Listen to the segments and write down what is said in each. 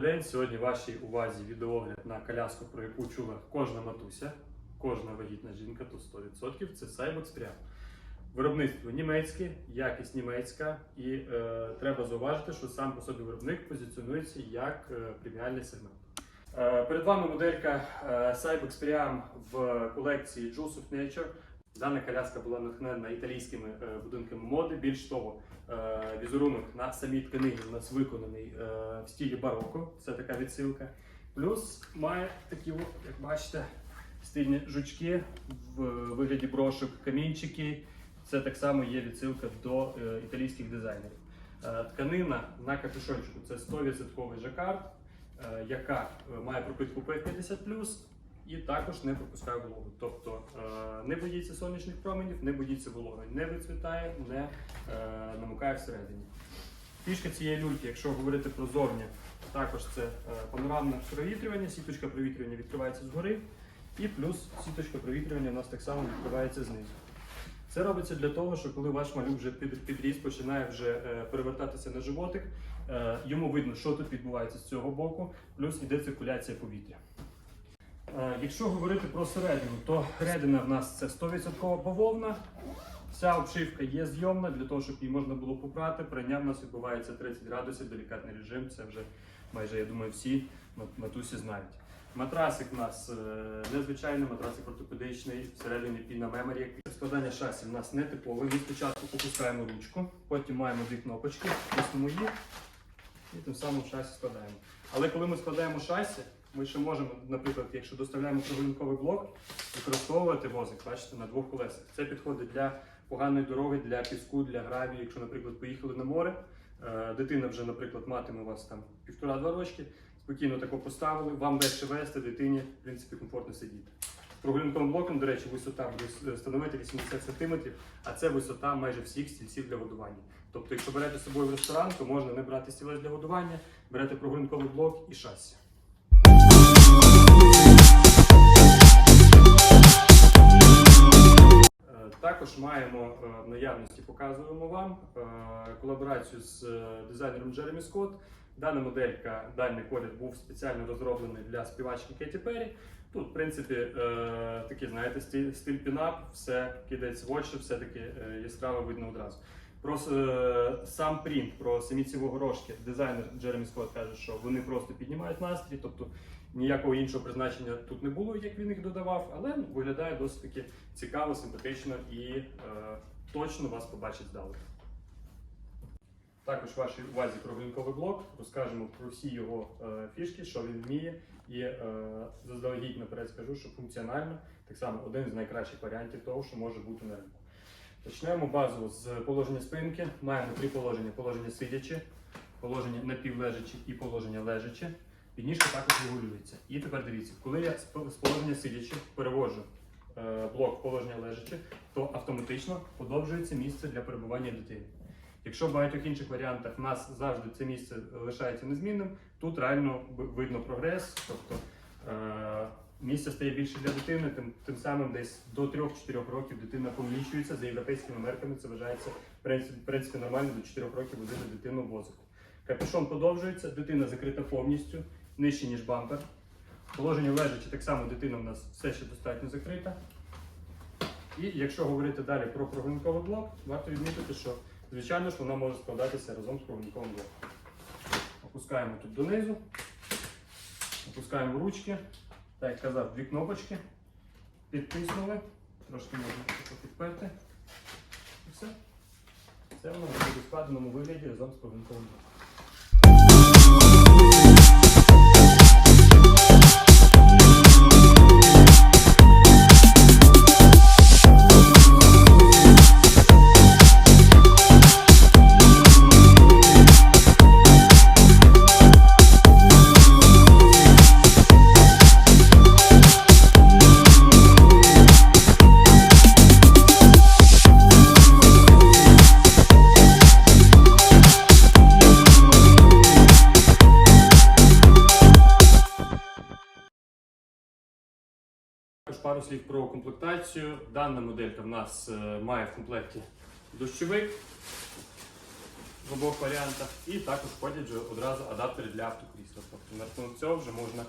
День. Сьогодні вашій увазі відеогляд на коляску, про яку чула кожна матуся, кожна вагітна жінка, то 100%. Це Cybex Priam. Виробництво німецьке, якість німецька, і е, треба зауважити, що сам по собі виробник позиціонується як е, преміальний сегмент. Е, перед вами моделька е, Cybex Priam в колекції Jewels of Nature. Дана коляска була натхнена італійськими е, будинками моди. Більш того, е, візерунок на самій тканині у нас виконаний е, в стилі бароко. Це така відсилка. Плюс має такі, як бачите, стильні жучки в вигляді брошок, камінчики. Це так само є відсилка до італійських дизайнерів. Тканина на капюшончику це 100% жакард, яка має пропитку P50+, і також не пропускає вологу. Тобто е, не боїться сонячних променів, не боїться вологи, не вицвітає, не е, намокає всередині. Фішка цієї люльки, якщо говорити про зовні, також це е, панорамне провітрювання, сіточка провітрювання відкривається згори, і плюс сіточка провітрювання у нас так само відкривається знизу. Це робиться для того, що коли ваш малюк вже підріс, починає вже перевертатися на животик, йому видно, що тут відбувається з цього боку, плюс іде циркуляція повітря. Е, Якщо говорити про середину, то середина в нас це 100% бавовна. Вся обшивка є зйомна для того, щоб її можна було попрати. Прання в нас відбувається 30 градусів, делікатний режим. Це вже майже, я думаю, всі матусі знають. Матрасик у нас е, незвичайний, матрасик ортопедичний, всередині піна меморі. Складання шасі в нас не типове. Ми спочатку опускаємо ручку, потім маємо дві кнопочки, тиснемо їх і тим самим шасі складаємо. Але коли ми складаємо шасі, ми ще можемо, наприклад, якщо доставляємо прогулянковий блок, використовувати возик, бачите, на двох колесах. Це підходить для поганої дороги, для піску, для гравію. Якщо, наприклад, поїхали на море, е, дитина вже, наприклад, матиме у вас там півтора-два рочки, спокійно тако поставили, вам легше вести, дитині, в принципі, комфортно сидіти. Прогулянковим блоком, до речі, висота буде становити 80 см, а це висота майже всіх стільців для годування. Тобто, якщо берете з собою в ресторан, то можна не брати стілець для годування, берете прогулянковий блок і шасі. В наявності, показуємо вам е, колаборацію з е, дизайнером Джеремі Скотт. Дана моделька, даний колір був спеціально розроблений для співачки Кеті Перрі. Тут, в принципі, е, такий, знаєте, стиль, стиль пінап, все кидається в очі, все таки е, яскраво видно одразу. Про е, сам принт, про самі ці горошки, дизайнер Джеремі Скотт каже, що вони просто піднімають настрій, тобто ніякого іншого призначення тут не було, як він їх додавав, але ну, виглядає досить таки цікаво, симпатично і е, точно вас побачить здалеку. Також вашій увазі прогулянковий блок. Розкажемо про всі його е, фішки, що він вміє, і е, заздалегідь наперед скажу, що функціонально так само один з найкращих варіантів того, що може бути на ринку. Почнемо базово з положення спинки. Маємо три положення: положення сидячи, положення напівлежачі і положення лежачі. Підніжка також регулюється. І тепер дивіться, коли я з положення сидячи перевожу блок положення лежачи, то автоматично подовжується місце для перебування дитини. Якщо в багатьох інших варіантах в нас завжди це місце лишається незмінним, тут реально видно прогрес, тобто е, місце стає більше для дитини, тим, тим самим десь до 3-4 років дитина поміщується за європейськими мерками. Це вважається в принципі, нормально до 4 років водити дитину в. Капюшон подовжується, дитина закрита повністю, нижче ніж бампер. Положення лежачи, так само дитина в нас все ще достатньо закрита. І якщо говорити далі про прогулянковий блок, варто відмітити, що звичайно ж вона може складатися разом з прогулянковим блоком. Опускаємо тут донизу, опускаємо ручки, так як казав, дві кнопочки, підтиснули, трошки можна підперти. І все. Це воно буде в складеному вигляді разом з прогулянковим блоком. Також пару слів про комплектацію. Дана моделька в нас е, має в комплекті дощовик, в обох варіантах. І також входять вже одразу адаптери для автокрісла. Тобто на рахунок цього вже можна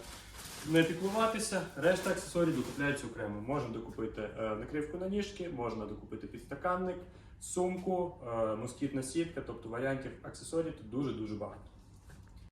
не піклуватися. Решта аксесуарів докупляються окремо. Можна докупити е, накривку на ніжки, можна докупити підстаканник, сумку, е, москітна сітка, тобто варіантів аксесуарів тут дуже-дуже багато.